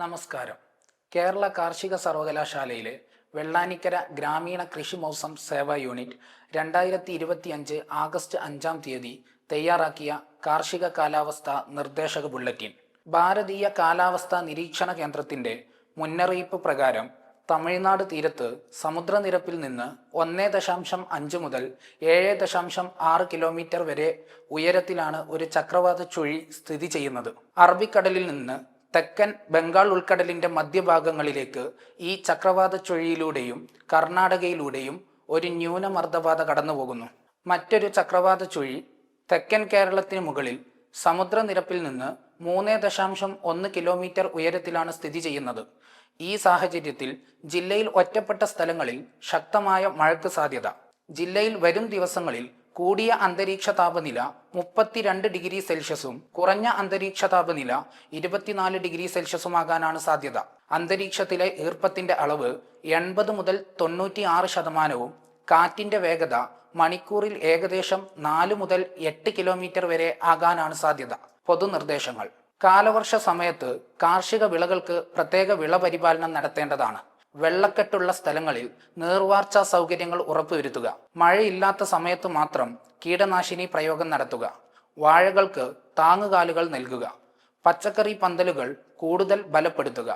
നമസ്കാരം. കേരള കാർഷിക സർവകലാശാലയിലെ വെള്ളാനിക്കര ഗ്രാമീണ കൃഷി മൗസം സേവാ യൂണിറ്റ് രണ്ടായിരത്തി ഇരുപത്തിയഞ്ച് ആഗസ്റ്റ് അഞ്ചാം തീയതി തയ്യാറാക്കിയ കാർഷിക കാലാവസ്ഥ നിർദ്ദേശക ബുള്ളറ്റിൻ. ഭാരതീയ കാലാവസ്ഥാ നിരീക്ഷണ കേന്ദ്രത്തിന്റെ മുന്നറിയിപ്പ് പ്രകാരം തമിഴ്നാട് തീരത്ത് സമുദ്രനിരപ്പിൽ നിന്ന് ഒന്നേ ദശാംശം അഞ്ച് മുതൽ ഏഴ് ദശാംശം ആറ് കിലോമീറ്റർ വരെ ഉയരത്തിലാണ് ഒരു ചക്രവാത ചുഴി സ്ഥിതി ചെയ്യുന്നത്. അറബിക്കടലിൽ നിന്ന് തെക്കൻ ബംഗാൾ ഉൾക്കടലിന്റെ മധ്യഭാഗങ്ങളിലേക്ക് ഈ ചക്രവാത ചുഴിയിലൂടെയും കർണാടകയിലൂടെയും ഒരു ന്യൂനമർദ്ദപാത കടന്നുപോകുന്നു. മറ്റൊരു ചക്രവാത ചുഴി തെക്കൻ കേരളത്തിന് മുകളിൽ സമുദ്രനിരപ്പിൽ നിന്ന് മൂന്ന് ദശാംശം ഒന്ന് കിലോമീറ്റർ ഉയരത്തിലാണ് സ്ഥിതി ചെയ്യുന്നത്. ഈ സാഹചര്യത്തിൽ ജില്ലയിൽ ഒറ്റപ്പെട്ട സ്ഥലങ്ങളിൽ ശക്തമായ മഴയ്ക്ക് സാധ്യത. ജില്ലയിൽ വരും ദിവസങ്ങളിൽ കൂടിയ അന്തരീക്ഷ താപനില മുപ്പത്തിരണ്ട് ഡിഗ്രി സെൽഷ്യസും കുറഞ്ഞ അന്തരീക്ഷ താപനില ഇരുപത്തിനാല് ഡിഗ്രി സെൽഷ്യസുമാകാനാണ് സാധ്യത. അന്തരീക്ഷത്തിലെ ഈർപ്പത്തിന്റെ അളവ് എൺപത് മുതൽ തൊണ്ണൂറ്റിയാറ് ശതമാനവും കാറ്റിന്റെ വേഗത മണിക്കൂറിൽ ഏകദേശം നാല് മുതൽ എട്ട് കിലോമീറ്റർ വരെ ആകാനാണ് സാധ്യത. പൊതുനിർദ്ദേശങ്ങൾ. കാലവർഷ സമയത്ത് കാർഷിക വിളകൾക്ക് പ്രത്യേക വിള പരിപാലനം നടത്തേണ്ടതാണ്. വെള്ളക്കെട്ടുള്ള സ്ഥലങ്ങളിൽ നീർവാർച്ചാ സൗകര്യങ്ങൾ ഉറപ്പുവരുത്തുക. മഴയില്ലാത്ത സമയത്ത് മാത്രം കീടനാശിനി പ്രയോഗം നടത്തുക. വാഴകൾക്ക് താങ്ങുകാലുകൾ നൽകുക. പച്ചക്കറി പന്തലുകൾ കൂടുതൽ ബലപ്പെടുത്തുക.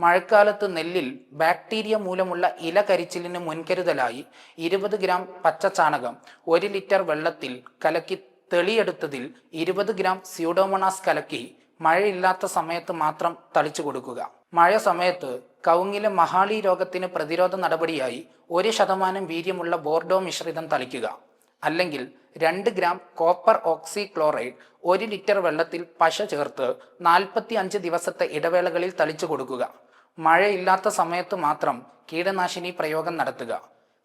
മഴക്കാലത്ത് നെല്ലിൽ ബാക്ടീരിയ മൂലമുള്ള ഇല കരിച്ചിലിന് മുൻകരുതലായി ഇരുപത് ഗ്രാം പച്ചച്ചാണകം ഒരു ലിറ്റർ വെള്ളത്തിൽ കലക്കി തെളിയെടുത്തതിൽ ഇരുപത് ഗ്രാം സ്യൂഡോമോണാസ് കലക്കി മഴയില്ലാത്ത സമയത്ത് മാത്രം തളിച്ചു കൊടുക്കുക മഴ സമയത്ത് കവുങ്ങിലെ മഹാളി രോഗത്തിന് പ്രതിരോധ നടപടിയായി ഒരു ശതമാനം വീര്യമുള്ള ബോർഡോ മിശ്രിതം തളിക്കുക. അല്ലെങ്കിൽ രണ്ട് ഗ്രാം കോപ്പർ ഓക്സി ക്ലോറൈഡ് ഒരു ലിറ്റർ വെള്ളത്തിൽ പശ ചേർത്ത് നാൽപ്പത്തി അഞ്ച് ദിവസത്തെ ഇടവേളകളിൽ തളിച്ചു കൊടുക്കുക. മഴയില്ലാത്ത സമയത്ത് മാത്രം കീടനാശിനി പ്രയോഗം നടത്തുക.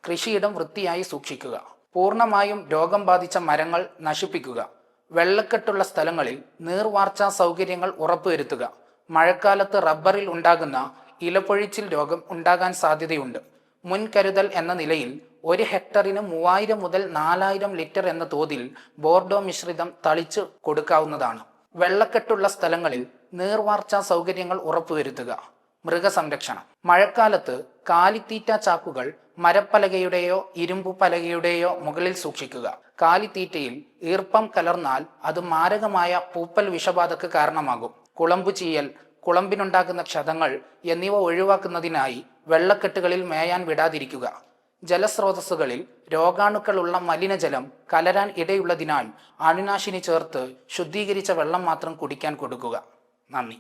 കൃഷിയിടം വൃത്തിയായി സൂക്ഷിക്കുക. പൂർണമായും രോഗം ബാധിച്ച മരങ്ങൾ നശിപ്പിക്കുക. വെള്ളക്കെട്ടുള്ള സ്ഥലങ്ങളിൽ നീർവാർച്ചാ സൗകര്യങ്ങൾ ഉറപ്പുവരുത്തുക. മഴക്കാലത്ത് റബ്ബറിൽ ഉണ്ടാകുന്ന ഇലപ്പൊഴിച്ചിൽ രോഗം ഉണ്ടാകാൻ സാധ്യതയുണ്ട്. മുൻകരുതൽ എന്ന നിലയിൽ ഒരു ഹെക്ടറിന് മൂവായിരം മുതൽ നാലായിരം ലിറ്റർ എന്ന തോതിൽ ബോർഡോ മിശ്രിതം തളിച്ചു കൊടുക്കാവുന്നതാണ്. വെള്ളക്കെട്ടുള്ള സ്ഥലങ്ങളിൽ നീർവാർച്ചാ സൗകര്യങ്ങൾ ഉറപ്പുവരുത്തുക. മൃഗസംരക്ഷണം. മഴക്കാലത്ത് കാലിത്തീറ്റ ചാക്കുകൾ മരപ്പലകയുടെയോ ഇരുമ്പു പലകയുടെയോ മുകളിൽ സൂക്ഷിക്കുക. കാലിത്തീറ്റയിൽ ഈർപ്പം കലർന്നാൽ അത് മാരകമായ പൂപ്പൽ വിഷബാധക്ക് കാരണമാകും. കുളമ്പു ചീയൽ കുളമ്പിനുണ്ടാക്കുന്ന ക്ഷതങ്ങൾ എന്നിവ ഒഴിവാക്കുന്നതിനായി വെള്ളക്കെട്ടുകളിൽ മേയാൻ വിടാതിരിക്കുക. ജലസ്രോതസ്സുകളിൽ രോഗാണുക്കളുള്ള മലിനജലം കലരാൻ ഇടയുള്ളതിനാൽ അണുനാശിനി ചേർത്ത് ശുദ്ധീകരിച്ച വെള്ളം മാത്രം കുടിക്കാൻ കൊടുക്കുക. നന്ദി.